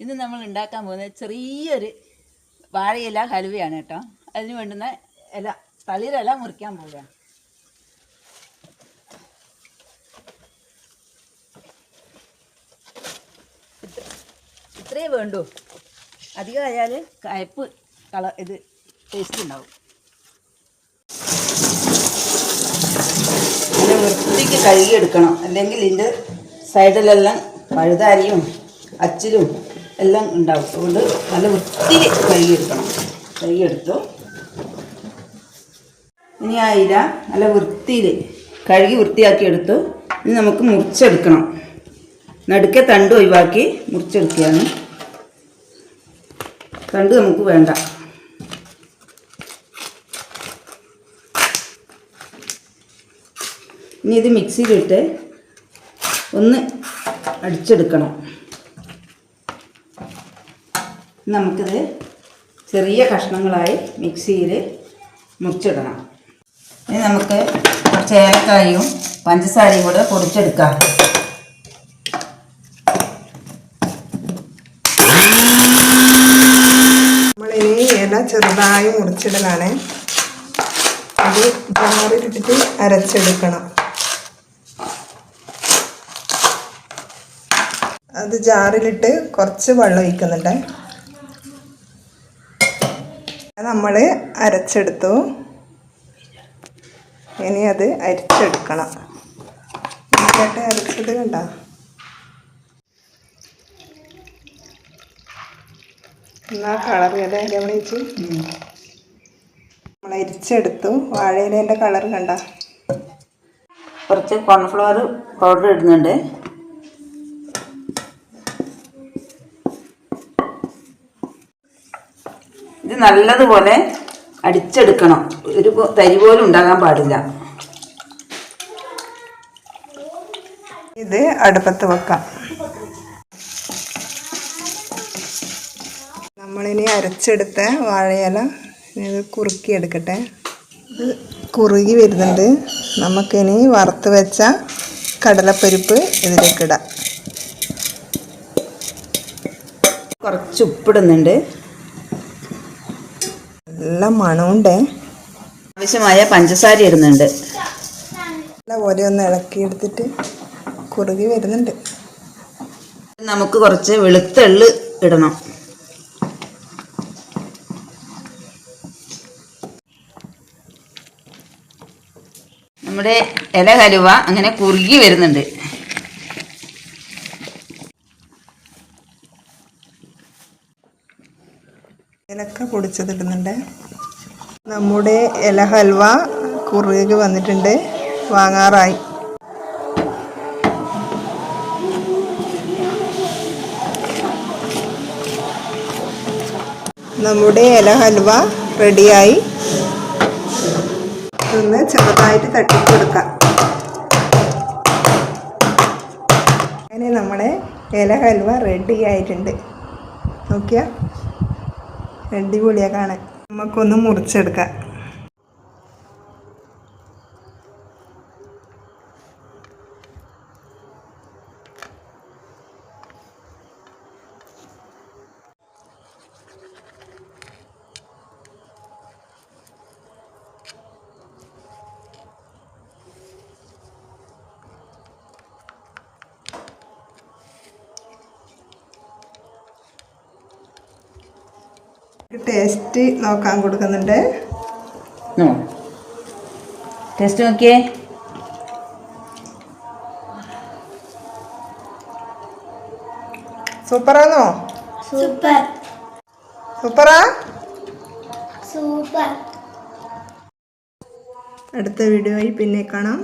ഇന്ന് നമ്മൾ ഉണ്ടാക്കാൻ പോകുന്നത് ചെറിയൊരു വാഴയില ഹലുവയാണ് കേട്ടോ. അതിന് വേണ്ടുന്ന ഇല തളിരില മുറിക്കാൻ പോവുകയാണ്. ഇത്ര- ഇത്രയേ വേണ്ടൂ. അധികമായാൽ കയപ്പ് കള ഇത് ടേസ്റ്റ് ഉണ്ടാവും. നല്ല വൃത്തിക്ക് കഴുകിയെടുക്കണം. അല്ലെങ്കിൽ ഇതിന്റെ സൈഡിലെല്ലാം പഴുതാരിയും അച്ചിലും എല്ലാം ഉണ്ടാവും. അതുകൊണ്ട് നല്ല വൃത്തിയിൽ കഴുകിയെടുക്കണം കഴുകിയെടുത്തു ഇനി ആ ഇല നല്ല വൃത്തിയിൽ കഴുകി വൃത്തിയാക്കി എടുത്തു. ഇനി നമുക്ക് മുറിച്ചെടുക്കണം. നടുക്കെ തണ്ട് ഒഴിവാക്കി മുറിച്ചെടുക്കുകയാണ്. തണ്ട് നമുക്ക് വേണ്ട. ഇനി ഇത് മിക്സിയിലിട്ട് ഒന്ന് അടിച്ചെടുക്കണം. നമുക്കിത് ചെറിയ കഷ്ണങ്ങളായി മിക്സിയിൽ മുറിച്ചിടണം. ഇനി നമുക്ക് കുറച്ച് ഏലക്കായും പഞ്ചസാരയും കൂടെ പൊടിച്ചെടുക്കാം. നമ്മളിനി ഇല ചെറുതായി മുറിച്ചിടലാണ്. അത് ജാറിലിട്ടിട്ട് അരച്ചെടുക്കണം. അത് ജാറിലിട്ട് കുറച്ച് വെള്ളം ഒഴിക്കുന്നുണ്ട്. നമ്മൾ അരച്ചെടുത്തു. ഇനി അത് അരിച്ചെടുക്കണം. എന്നിട്ട് അരച്ചത് കണ്ട? എന്നാ കളർ അല്ലേ നമ്മൾ അരിച്ചെടുത്തു. വാഴയിലേന്റെ കളർ കണ്ട? കുറച്ച് കോൺഫ്ലവർ പൗഡർ ഇടുന്നുണ്ട്. നല്ലതുപോലെ അടിച്ചെടുക്കണം. ഒരു തരി പോലും ഉണ്ടാകാൻ പാടില്ല. ഇത് അടുപ്പത്ത് വെക്കാം. നമ്മളിനി അരച്ചെടുത്ത വാഴയില ഇത് കുറുക്കി എടുക്കട്ടെ ഇത് കുറുകി വരുന്നുണ്ട്. നമുക്കിനി വറുത്ത് വെച്ച കടലപ്പരിപ്പ് ഇതിലേക്കിടാം കുറച്ച് ഉപ്പിടുന്നുണ്ട്. നല്ല മണമുണ്ടേ. ആവശ്യമായ പഞ്ചസാര ഇടുന്നുണ്ട്. നല്ല പോലെ ഒന്ന് ഇളക്കിയെടുത്തിട്ട് കുറുകി വരുന്നുണ്ട്. നമുക്ക് കുറച്ച് വെളുത്ത എള്ള് ഇടണം. നമ്മുടെ ഇല ഹലുവ അങ്ങനെ കുറുകി വരുന്നുണ്ട്. ഏലക്ക പൊടിച്ചതിടുന്നുണ്ട്. നമ്മുടെ ഇല ഹൽവ കുറുകി വന്നിട്ടുണ്ട്. വാങ്ങാറായി. നമ്മുടെ ഇല ഹൽവ റെഡിയായി. ഒന്ന് ചെറുതായിട്ട് തട്ടിക്കൊടുക്കാം. അങ്ങനെ നമ്മുടെ ഇല ഹൽവ റെഡി ആയിട്ടുണ്ട് അടിപൊളിയാ കാണാൻ. നമുക്കൊന്ന് മുറിച്ചെടുക്കാം. ടേസ്റ്റ് നോക്കാൻ കൊടുക്കുന്നുണ്ട്. ടേസ്റ്റ് നോക്കിയേ. സൂപ്പറാണോ സൂപ്പർ സൂപ്പറാ സൂപ്പർ അടുത്ത വീഡിയോയിൽ പിന്നെ കാണാം.